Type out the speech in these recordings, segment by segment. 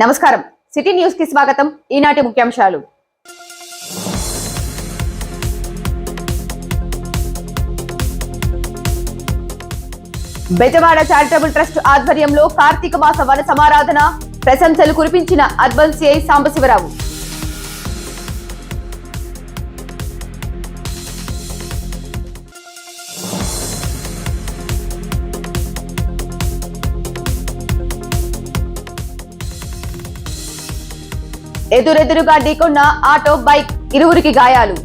నమస్కారం. సిటీ న్యూస్కి స్వాగతం. ఈనాటి ముఖ్యాంశాలు. బెజవాడ చారిటబుల్ ట్రస్ట్ ఆధ్వర్యంలో కార్తీక మాస వన సమారాధన ప్రశంసలు కురిపించిన అర్బన్ సిఐ సాంబశివరావు. ఎదురెదురుగా ఢీకొన్న ఆటో బైక్ ఇరువురికి గాయాలు.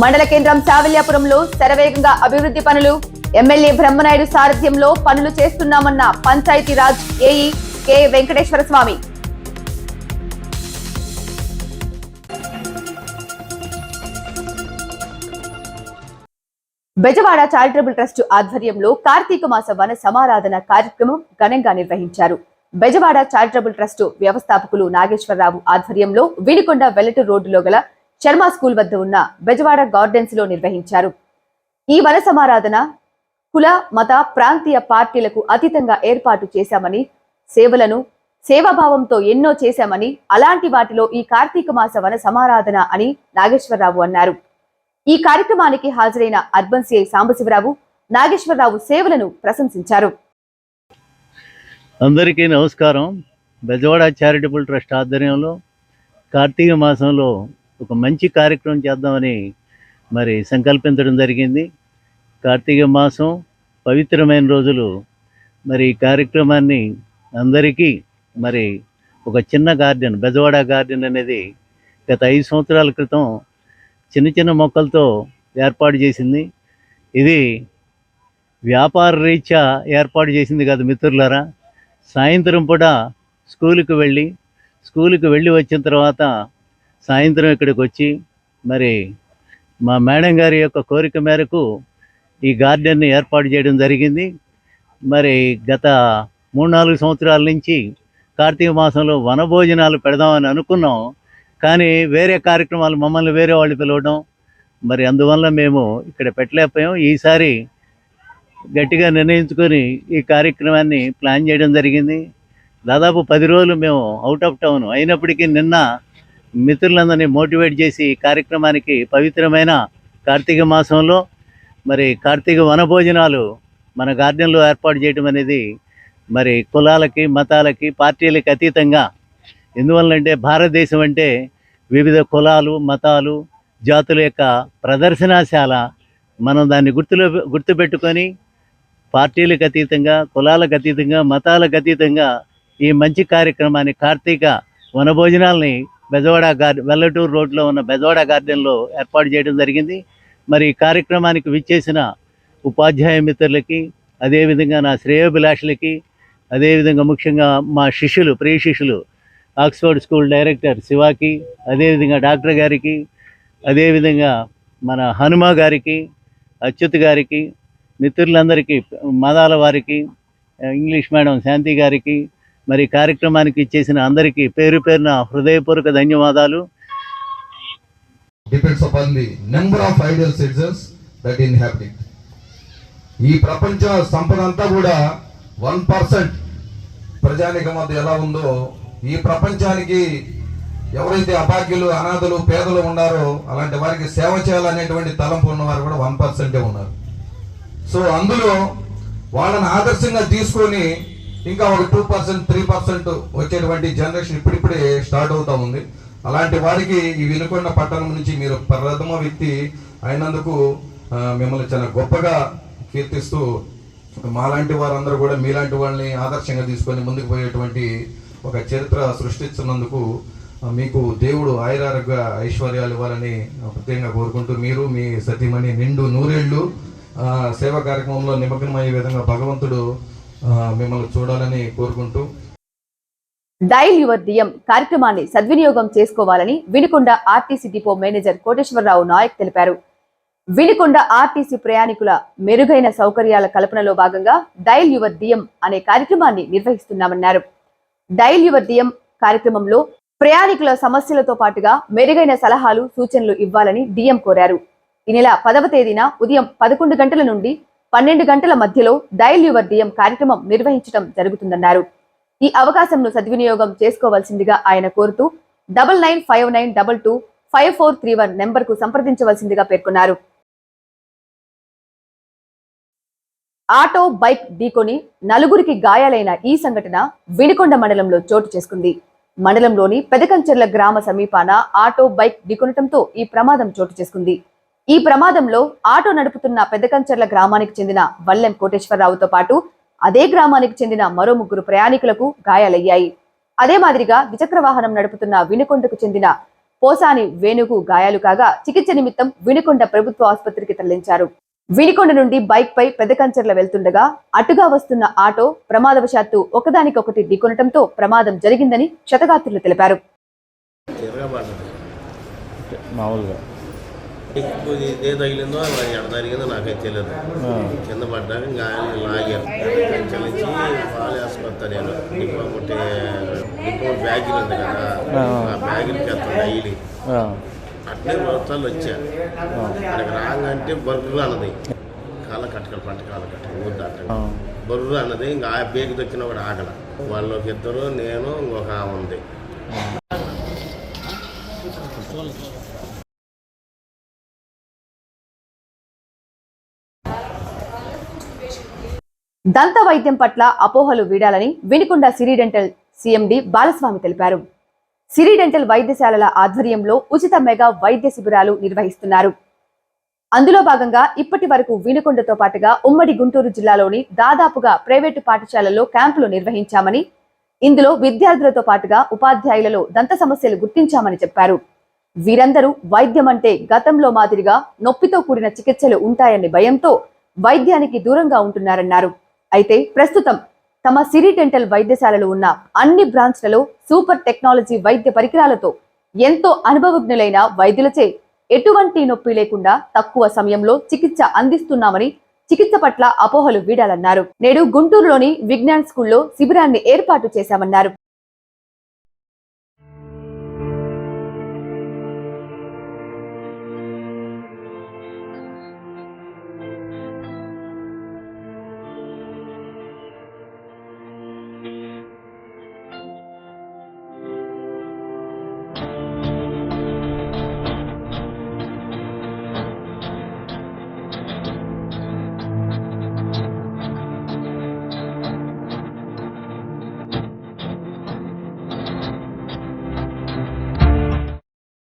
మండల కేంద్రం సావల్యాపురంలో శరవేగంగా అభివృద్ధి పనులు. ఎమ్మెల్యే బ్రహ్మనాయుడు సారథ్యంలో పనులు చేస్తున్నామన్న Panchayati Raj AE K Venkateswara Swamy. Bezawada charitable trust ఆధ్వర్యంలో కార్తీక మాస వన సమారాధన కార్యక్రమం ఘనంగా నిర్వహించారు. బెజవాడ చారిటబుల్ ట్రస్ట్ వ్యవస్థాపకులు నాగేశ్వరరావు ఆధ్వర్యంలో వినికొండ వెల్లటి రోడ్డులో గల శర్మ స్కూల్ వద్ద ఉన్న బెజవాడ గార్డెన్స్లో నిర్వహించారు. ఈ వన సమారాధన కుల మత ప్రాంతీయ పార్టీలకు అతీతంగా ఏర్పాటు చేశామని సేవలను సేవాభావంతో ఎన్నో చేశామని అలాంటి వాటిలో ఈ కార్తీక మాస వన సమారాధన అని నాగేశ్వరరావు అన్నారు. ఈ కార్యక్రమానికి హాజరైన అర్బన్ సిఐ సాంబశివరావు నాగేశ్వరరావు సేవలను ప్రశంసించారు. అందరికీ నమస్కారం. బెజవాడ చారిటబుల్ ట్రస్ట్ ఆధ్వర్యంలో కార్తీక మాసంలో ఒక మంచి కార్యక్రమం చేద్దామని మరి సంకల్పించడం జరిగింది. కార్తీక మాసం పవిత్రమైన రోజులు. మరి ఈ కార్యక్రమాన్ని అందరికీ మరి ఒక చిన్న గార్డెన్ బెజవాడ గార్డెన్ అనేది గత ఐదు సంవత్సరాల క్రితం చిన్న చిన్న మొక్కలతో ఏర్పాటు చేసింది. ఇది వ్యాపార రీత్యా ఏర్పాటు చేసింది కాదు మిత్రులారా. సాయంత్రం పూట స్కూలుకు వెళ్ళి స్కూలుకు వెళ్ళి వచ్చిన తర్వాత సాయంత్రం ఇక్కడికి వచ్చి మరి మా మేడం గారి యొక్క కోరిక మేరకు ఈ గార్డెన్ని ఏర్పాటు చేయడం జరిగింది. మరి గత మూడు నాలుగు సంవత్సరాల నుంచి కార్తీక మాసంలో వనభోజనాలు పెడదామని అనుకున్నాం. కానీ వేరే కార్యక్రమాలు మమ్మల్ని వేరే వాళ్ళు పిలవడం మరి అందువల్ల మేము ఇక్కడ పెట్టలేకపోయాం. ఈసారి గట్టిగా నిర్ణయించుకొని ఈ కార్యక్రమాన్ని ప్లాన్ చేయడం జరిగింది. దాదాపు పది రోజులు మేము అవుట్ ఆఫ్ టౌన్ అయినప్పటికీ నిన్న మిత్రులందరినీ మోటివేట్ చేసి ఈ కార్యక్రమానికి పవిత్రమైన కార్తీక మాసంలో మరి కార్తీక వనభోజనాలు మన గార్డెన్లో ఏర్పాటు చేయడం అనేది మరి కులాలకి మతాలకి పార్టీలకి అతీతంగా ఎందువల్లంటే భారతదేశం అంటే వివిధ కులాలు మతాలు జాతుల యొక్క ప్రదర్శనశాల. మనం దాన్ని గుర్తులో గుర్తుపెట్టుకొని పార్టీలకు అతీతంగా కులాలకు అతీతంగా మతాలకు అతీతంగా ఈ మంచి కార్యక్రమాన్ని కార్తీక వనభోజనాల్ని బెజవాడ గార్డెన్ వెల్లటూరు రోడ్లో ఉన్న బెజవాడ గార్డెన్లో ఏర్పాటు చేయడం జరిగింది. మరి ఈ కార్యక్రమానికి విచ్చేసిన ఉపాధ్యాయ మిత్రులకి అదేవిధంగా నా శ్రేయోభిలాషులకి అదేవిధంగా ముఖ్యంగా మా శిష్యులు ప్రియ శిష్యులు ఆక్స్ఫర్డ్ స్కూల్ డైరెక్టర్ శివాకి అదేవిధంగా డాక్టర్ గారికి అదేవిధంగా మన హనుమ గారికి అచ్యుత్ గారికి మిత్రులందరికీ మదాల వారికి ఇంగ్లీష్ మేడం శాంతి గారికి మరి కార్యక్రమానికి ఇచ్చేసిన అందరికీ పేరు పేరున హృదయపూర్వక ధన్యవాదాలు. Depends ఈ ప్రపంచ సంపద అంతా కూడా వన్ పర్సెంట్ ప్రజానికం వద్ద ఎలా ఉందో ఈ ప్రపంచానికి ఎవరైతే అభాగ్యులు అనాథలు పేదలు ఉన్నారో అలాంటి వారికి సేవ చేయాలనేటువంటి తలంపు ఉన్నవారు కూడా వన్ పర్సెంటే ఉన్నారు. సో అందులో వాళ్ళని ఆదర్శంగా తీసుకొని ఇంకా ఒక టూ పర్సెంట్ త్రీ పర్సెంట్ వచ్చేటువంటి జనరేషన్ ఇప్పుడిప్పుడే స్టార్ట్ అవుతా ఉంది. అలాంటి వారికి ఈ వినుకొండ పట్టణం నుంచి మీరు ప్రథమ వ్యక్తి అయినందుకు మిమ్మల్ని చాలా గొప్పగా కీర్తిస్తూ మాలాంటి వారందరూ కూడా మీలాంటి వాళ్ళని ఆదర్శంగా తీసుకొని ముందుకు పోయేటువంటి ఒక చరిత్ర సృష్టిస్తున్నందుకు మీకు దేవుడు ఆయురారోగ్య ఐశ్వర్యాలు ఇవ్వాలని ప్రత్యేకంగా కోరుకుంటూ మీరు మీ సతీమణి నిండు నూరేళ్ళు సేవా కార్యక్రమంలో నిమగ్నమయ్యే విధంగా భగవంతుడు మిమ్మల్ని చూడాలని కోరుకుంటూ. డైల్ యువర్ డిఎం కార్యక్రమాన్ని సద్వినియోగం చేసుకోవాలని Vinukonda RTC depot manager Koteswararao Naik తెలిపారు. వినుకొండ ఆర్టీసీ ప్రయాణికుల మెరుగైన సౌకర్యాల కల్పనలో భాగంగా డైల్ యువర్ డిఎం అనే కార్యక్రమాన్ని నిర్వహిస్తున్నామన్నారు. డైల్ యువర్ డిఎం కార్యక్రమంలో ప్రయాణికుల సమస్యలతో పాటుగా మెరుగైన సలహాలు సూచనలు ఇవ్వాలని డిఎం కోరారు. ఈ నెల పదవ తేదీన ఉదయం పదకొండు గంటల నుండి పన్నెండు గంటల మధ్యలో డైల్ యువర్ డిఎం కార్యక్రమం నిర్వహించడం జరుగుతుందన్నారు. ఈ అవకాశంను సద్వినియోగం చేసుకోవాల్సిందిగా ఆయన కోరుతూ double nine five nine double two five four three one నెంబర్కు సంప్రదించవలసిందిగా పేర్కొన్నారు. ఆటో బైక్ ఢీకొని నలుగురికి గాయాలైన ఈ సంఘటన వినికొండ మండలంలో చోటు చేసుకుంది. మండలంలోని పెదకంచెర్ల గ్రామ సమీపాన ఆటో బైక్ ఢీకొనటంతో ఈ ప్రమాదం చోటు చేసుకుంది. ఈ ప్రమాదంలో ఆటో నడుపుతున్న పెదకంచెర్ల గ్రామానికి చెందిన వల్లెం కోటేశ్వరరావుతో పాటు అదే గ్రామానికి చెందిన మరో ముగ్గురు ప్రయాణికులకు గాయాలయ్యాయి. అదే మాదిరిగా ద్విచక్ర వాహనం నడుపుతున్న వినుకొండకు చెందిన పోసాని వేణుకు గాయాలు కాగా చికిత్స నిమిత్తం వినుకొండ ప్రభుత్వ ఆసుపత్రికి తరలించారు. వినికొండ నుండి బైక్ పై పెద్దకంచర్ల వెళ్తుండగా అటుగా వస్తున్న ఆటో ప్రమాదవశాత్తు ఒకదానికొకటి ఢీకొనటంతో ప్రమాదం జరిగిందని క్షతగాత్రులు తెలిపారు. మామూలుగా. ఇదే తగిలిందో నాకైతే తెలియదు కింద పడ్డాక లాగారు. నేను. డిపో డిపో బ్యాగులు ఉంది కదా ఆ. డైలీ. మొత్తాలు వచ్చా అక్కడికి రాగానే బర్రు అన్నది. కాళ్ళ కట్టకలు పంట కాళ్ళ కట్టకలు ఊరు బర్రు అన్నది ఇంకా ఆ బేగు దొక్కిన కూడా ఆగల. వాళ్ళకి ఇద్దరు నేను ఇంకొక ఉంది. దంత వైద్యం పట్ల అపోహలు వీడాలని వినుకొండ సిరి డెంటల్ సిఎండి బాలస్వామి తెలిపారు. సిరి డెంటల్ వైద్యశాలల ఆధ్వర్యంలో ఉచిత మెగా వైద్య శిబిరాలు నిర్వహిస్తున్నారు. అందులో భాగంగా ఇప్పటి వరకు వినుకొండతో పాటుగా ఉమ్మడి గుంటూరు జిల్లాలోని దాదాపుగా ప్రైవేటు పాఠశాలల్లో క్యాంపులు నిర్వహించామని ఇందులో విద్యార్థులతో పాటుగా ఉపాధ్యాయులలో దంత సమస్యలు గుర్తించామని చెప్పారు. వీరందరూ వైద్యం అంటే గతంలో మాదిరిగా నొప్పితో కూడిన చికిత్సలు ఉంటాయనే భయంతో వైద్యానికి దూరంగా ఉంటున్నారన్నారు. అయితే ప్రస్తుతం తమ సిరి డెంటల్ వైద్యశాలలు ఉన్న అన్ని బ్రాంచ్లలో సూపర్ టెక్నాలజీ వైద్య పరికరాలతో ఎంతో అనుభవజ్ఞులైన వైద్యులచే ఎటువంటి నొప్పి లేకుండా తక్కువ సమయంలో చికిత్స అందిస్తున్నామని చికిత్స పట్ల అపోహలు వీడాలన్నారు. నేడు గుంటూరులోని విజ్ఞాన్ స్కూల్లో శిబిరాన్ని ఏర్పాటు చేశామన్నారు.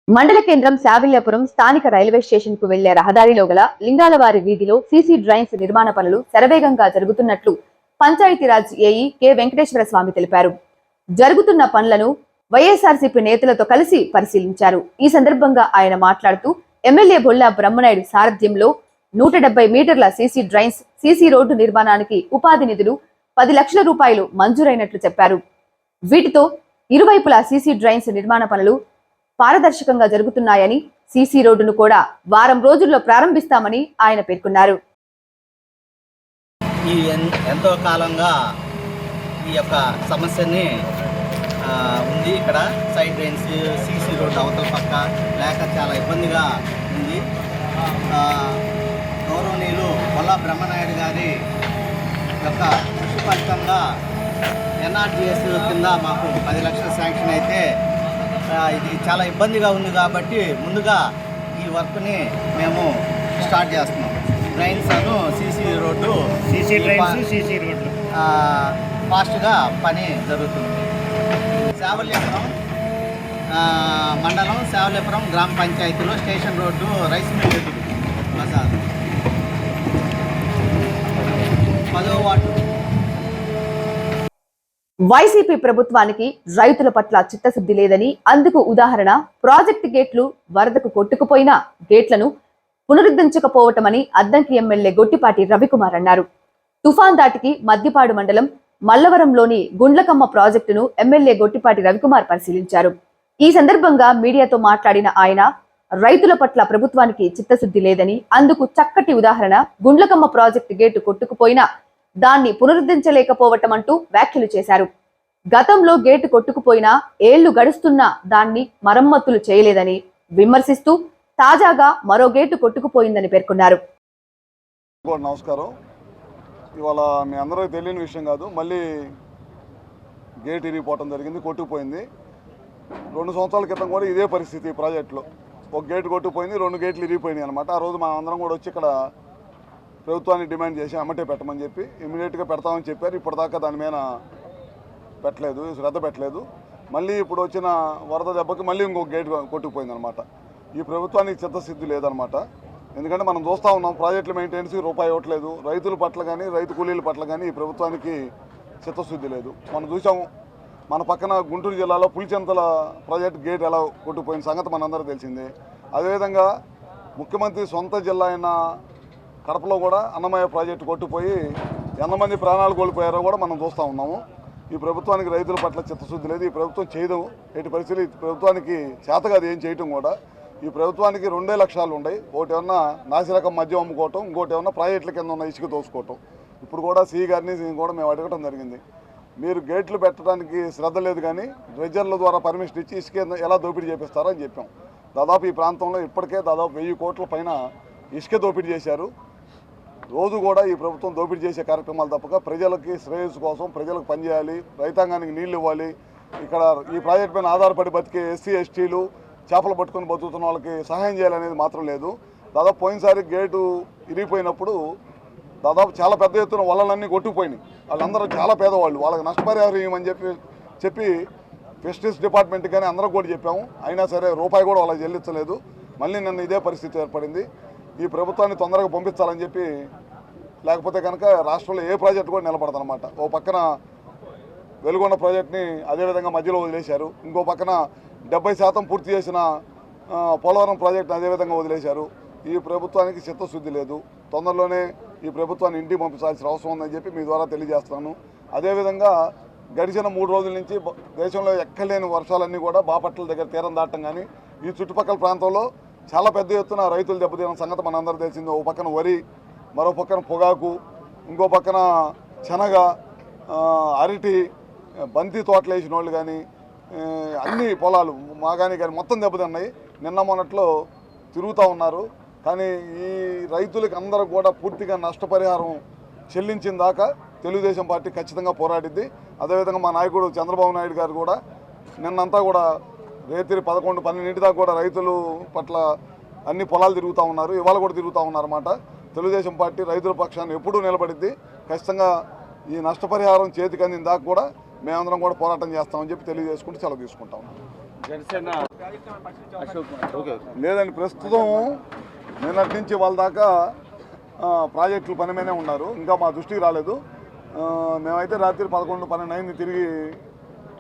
మండల కేంద్రం శావిల్యాపురం స్థానిక రైల్వే స్టేషన్కు వెళ్ళే రహదారిలో గల లింగాలవారి వీధిలో సీసీ డ్రైన్స్ నిర్మాణ పనులు శరవేగంగా జరుగుతున్నట్లు పంచాయతీరాజ్ ఏఈ కె వెంకటేశ్వర స్వామి తెలిపారు. జరుగుతున్న పనులను వైఎస్ఆర్సీపీ నేతలతో కలిసి పరిశీలించారు. ఈ సందర్భంగా ఆయన మాట్లాడుతూ ఎమ్మెల్యే బొల్లా బ్రహ్మనాయుడు సారథ్యంలో నూట డెబ్బై మీటర్ల సీసీ డ్రైన్స్ సీసీ రోడ్డు నిర్మాణానికి ఉపాధి నిధులు పది లక్షల రూపాయలు మంజూరైనట్లు చెప్పారు. వీటితో ఇరువైపులా సీసీ డ్రైన్స్ నిర్మాణ పనులు పారదర్శకంగా జరుగుతున్నాయని సీసీ రోడ్డును కూడా వారం రోజుల్లో ప్రారంభిస్తామని ఆయన పేర్కొన్నారు. ఈ ఎంతో కాలంగా ఈ యొక్క సమస్యని ఉంది ఇక్కడ. సైడ్ డ్రైన్స్ సీసీ రోడ్డు అవతల పక్క లేక చాలా ఇబ్బందిగా ఉంది. గౌరవనీయులు కొల్లా బ్రహ్మనాయుడు గారి యొక్క కృషి ఫలితంగా ఎన్ఆర్టీఎస్ కింద మాకు పది లక్షల శాంక్షన్ అయితే ఇది చాలా ఇబ్బందిగా ఉంది కాబట్టి ముందుగా ఈ వర్క్ని మేము స్టార్ట్ చేస్తున్నాం. డ్రైన్స్ అను సీసీ రోడ్డు సీసీ ప- సీసీ రోడ్లు. ఫాస్ట్గా పని జరుగుతుంది. శావల్యపురం మండలం శావల్యపురం గ్రామ పంచాయతీలో స్టేషన్ రోడ్డు రైస్ మిల్ ఎదురు పదో వార్డు వైసీపీ ప్రభుత్వానికి రైతుల పట్ల చిత్తశుద్ధి లేదని అందుకు ఉదాహరణ ప్రాజెక్టు గేట్లు వరదకు కొట్టుకుపోయిన గేట్లను పునరుద్ధరించకపోవటమని అద్దంకి ఎమ్మెల్యే గొట్టిపాటి రవికుమార్ అన్నారు. తుఫాన్ దాటికి మద్దిపాడు మండలం మల్లవరంలోని గుండ్లకమ్మ ప్రాజెక్టును ఎమ్మెల్యే గొట్టిపాటి రవికుమార్ పరిశీలించారు. ఈ సందర్భంగా మీడియాతో మాట్లాడిన ఆయన రైతుల పట్ల ప్రభుత్వానికి చిత్తశుద్ధి లేదని అందుకు చక్కటి ఉదాహరణ గుండ్లకమ్మ ప్రాజెక్టు గేటు కొట్టుకుపోయినా దాన్ని పునరుద్ధరించలేకపోవటం అంటూ వ్యాఖ్యలు చేశారు. గతంలో గేటు కొట్టుకుపోయినా ఏళ్ళు గడుస్తున్నా దాన్ని మరమ్మతులు చేయలేదని విమర్శిస్తూ తాజాగా మరో గేటు కొట్టుకుపోయిందని పేర్కొన్నారు. నమస్కారం. ఇవాళ మీ అందరికీ తెలియని విషయం కాదు. మళ్ళీ గేట్ ఇరిగిపోవటం జరిగింది కొట్టుకుపోయింది. రెండు సంవత్సరాల క్రితం కూడా ఇదే పరిస్థితి ప్రాజెక్టులో. ఒక గేటు కొట్టుకుపోయింది రెండు గేట్లు ఇరిగిపోయినాయి అనమాట ఆ రోజు మా అందరం కూడా వచ్చి ఇక్కడ ప్రభుత్వాన్ని డిమాండ్ చేసి అమ్మటే పెట్టమని చెప్పి ఇమీడియట్గా పెడతామని చెప్పారు. ఇప్పటిదాకా దాని మీద పెట్టలేదు శ్రద్ధ పెట్టలేదు. మళ్ళీ ఇప్పుడు వచ్చిన వరద దెబ్బకి మళ్ళీ ఇంకొక గేట్ కొట్టుకుపోయింది అనమాట ఈ ప్రభుత్వానికి చిత్తశుద్ధి లేదనమాట. ఎందుకంటే మనం చూస్తూ ఉన్నాం ప్రాజెక్టుల మెయింటెనెన్స్ రూపాయి ఇవ్వట్లేదు. రైతుల పట్ల కానీ రైతు కూలీల పట్ల కానీ ఈ ప్రభుత్వానికి చిత్తశుద్ధి లేదు. మనం చూసాము మన పక్కన గుంటూరు జిల్లాలో పులిచెంతల ప్రాజెక్ట్ గేట్ ఎలా కొట్టుకుపోయిన సంగతి మనందరూ తెలిసిందే. అదేవిధంగా ముఖ్యమంత్రి సొంత జిల్లా అయిన కడపలో కూడా అన్నమయ్య ప్రాజెక్టు కొట్టుపోయి ఎంతమంది ప్రాణాలు కోల్పోయారో కూడా మనం చూస్తూ ఉన్నాము. ఈ ప్రభుత్వానికి రైతుల పట్ల చిత్తశుద్ధి లేదు. ఈ ప్రభుత్వం చేయదు. ఎటు పరిస్థితి ప్రభుత్వానికి చేతగాది ఏం చేయటం కూడా. ఈ ప్రభుత్వానికి రెండే లక్ష్యాలు ఉన్నాయి ఒకటి ఏమన్నా నాసిరకం మద్యం అమ్ముకోవటం ఇంకోటి ఏమన్నా ప్రాజెక్టుల కింద ఉన్న ఇసుక తోసుకోవటం. ఇప్పుడు కూడా సి గారిని కూడా మేము అడగటం జరిగింది. మీరు గేట్లు పెట్టడానికి శ్రద్ధ లేదు కానీ డ్రెజర్ల ద్వారా పర్మిషన్ ఇచ్చి ఇసుక ఎలా దోపిడీ చేపిస్తారో అని చెప్పాం. దాదాపు ఈ ప్రాంతంలో ఇప్పటికే దాదాపు వెయ్యి కోట్ల పైన ఇసుక దోపిడీ చేశారు. రోజు కూడా ఈ ప్రభుత్వం దోపిడీ చేసే కార్యక్రమాలు తప్పక. ప్రజలకి శ్రేయస్సు కోసం ప్రజలకు పనిచేయాలి రైతాంగానికి నీళ్ళు ఇవ్వాలి. ఇక్కడ ఈ ప్రాజెక్ట్ పైన ఆధారపడి బతికే ఎస్సీ ఎస్టీలు చేపలు పట్టుకొని బతుకుతున్న వాళ్ళకి సహాయం చేయాలనేది మాత్రం లేదు. దాదాపు పోయినసారి గేటు ఇరిగిపోయినప్పుడు దాదాపు చాలా పెద్ద ఎత్తున వలలన్నీ కొట్టుకుపోయినాయి. వాళ్ళందరూ చాలా పేదవాళ్ళు. వాళ్ళకి నష్టపరిహారం ఇవ్వమని చెప్పి చెప్పి ఫిషరీస్ డిపార్ట్మెంట్ కానీ అందరూ కూడా చెప్పాము. అయినా సరే రూపాయి కూడా వాళ్ళకి చెల్లించలేదు. మళ్ళీ నన్ను ఇదే పరిస్థితి ఏర్పడింది. ఈ ప్రభుత్వాన్ని తొందరగా పంపించాలని చెప్పి లేకపోతే కనుక రాష్ట్రంలో ఏ ప్రాజెక్టు కూడా నిలబడదన్నమాట. ఓ పక్కన వెలుగొండ ప్రాజెక్ట్ని అదేవిధంగా మధ్యలో వదిలేశారు. ఇంకో పక్కన డెబ్బై శాతం పూర్తి చేసిన పోలవరం ప్రాజెక్ట్ని అదేవిధంగా వదిలేశారు. ఈ ప్రభుత్వానికి చిత్తశుద్ధి లేదు. తొందరలోనే ఈ ప్రభుత్వాన్ని ఇంటికి పంపించాల్సిన అవసరం ఉందని చెప్పి మీ ద్వారా తెలియజేస్తున్నాను. అదేవిధంగా గడిచిన మూడు రోజుల నుంచి దేశంలో ఎక్కలేని వర్షాలన్నీ కూడా బాపట్ల దగ్గర తీరం దాటం కానీ ఈ చుట్టుపక్కల ప్రాంతంలో చాలా పెద్ద ఎత్తున రైతులు దెబ్బతిన్న సంగతి మనందరూ తెలిసింది. ఓ పక్కన వరి మరో పక్కన పొగాకు ఇంకో పక్కన శనగ అరటి బంతి తోటలు వేసిన వాళ్ళు కానీ అన్ని పొలాలు మాగాని కానీ మొత్తం దెబ్బతిన్నాయి. నిన్న మొన్నట్లో తిరుగుతూ ఉన్నారు. కానీ ఈ రైతులకి అందరూ కూడా పూర్తిగా నష్టపరిహారం చెల్లించిన దాకా తెలుగుదేశం పార్టీ ఖచ్చితంగా పోరాడిద్ది. అదేవిధంగా మా నాయకుడు చంద్రబాబు నాయుడు గారు కూడా నిన్నంతా కూడా రేతిరి పదకొండు పన్నెండింటి దాకా కూడా రైతులు పట్ల అన్ని పొలాలు తిరుగుతూ ఉన్నారు ఇవాళ కూడా తిరుగుతూ ఉన్నారన్నమాట. తెలుగుదేశం పార్టీ రైతుల పక్షాన్ని ఎప్పుడూ నిలబడిద్ది. ఖచ్చితంగా ఈ నష్టపరిహారం చేతికి అందిన దాకా కూడా మేమందరం కూడా పోరాటం చేస్తామని చెప్పి తెలియజేసుకుంటూ సెలవు తీసుకుంటాం. లేదండి ప్రస్తుతం నిన్నటి నుంచి వాళ్ళ దాకా ప్రాజెక్టులు పని ఉన్నారు. ఇంకా మా దృష్టికి రాలేదు. మేమైతే రాత్రి పదకొండు పన్నెండు అయింది తిరిగి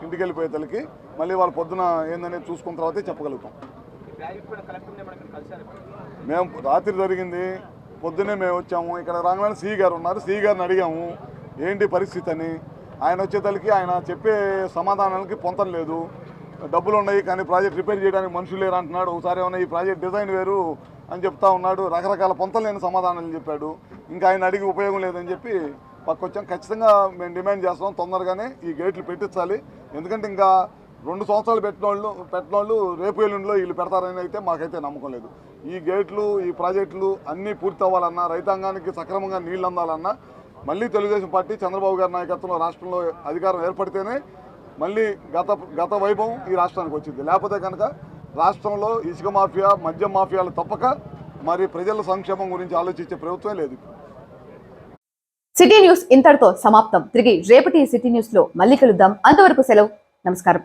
ఇంటికి వెళ్ళిపోయే తలకి మళ్ళీ వాళ్ళ పొద్దున ఏందనేది చూసుకున్న తర్వాతే చెప్పగలుగుతాం. మేము రాత్రి జరిగింది పొద్దునే మేము వచ్చాము. ఇక్కడ రాగానే సి గారు ఉన్నారు. సి గారిని అడిగాము ఏంటి పరిస్థితి అని. ఆయన వచ్చేతలకి ఆయన చెప్పే సమాధానాలకి పొంతం లేదు. డబ్బులు ఉన్నాయి కానీ ప్రాజెక్ట్ రిపేర్ చేయడానికి మనుషులు లేరు అంటున్నాడు. ఒకసారి ఏమన్నా ఈ ప్రాజెక్ట్ డిజైన్ వేరు అని చెప్తా ఉన్నాడు. రకరకాల పొంతం లేని సమాధానాలు చెప్పాడు. ఇంకా ఆయన అడిగి ఉపయోగం లేదని చెప్పి పక్కొచ్చాం. ఖచ్చితంగా మేము డిమాండ్ చేస్తాం తొందరగానే ఈ గేట్లు పెట్టించాలి. ఎందుకంటే ఇంకా రెండు సంవత్సరాలు పెట్టిన వాళ్ళు పెట్టిన వాళ్ళు రేపు ఎల్లుండిలో వీళ్ళు పెడతారని అయితే మాకైతే నమ్మకం లేదు. ఈ గేట్లు ఈ ప్రాజెక్టులు అన్నీ పూర్తి అవ్వాలన్నా రైతాంగానికి సక్రమంగా నీళ్ళు అందాలన్నా మళ్ళీ తెలుగుదేశం పార్టీ చంద్రబాబు గారి నాయకత్వంలో రాష్ట్రంలో అధికారం ఏర్పడితేనే మళ్ళీ గత గత వైభవం ఈ రాష్ట్రానికి వచ్చింది. లేకపోతే కనుక రాష్ట్రంలో ఇసుక మాఫియా మద్యం మాఫియాలు తప్పక మరి ప్రజల సంక్షేమం గురించి ఆలోచించే ప్రభుత్వం లేదు సిటీ న్యూస్ ఇంతటితో సమాప్తం. తిరిగి రేపటి సిటీ న్యూస్లో మళ్ళీ కలుద్దాం. అంతవరకు సెలవు. నమస్కారం.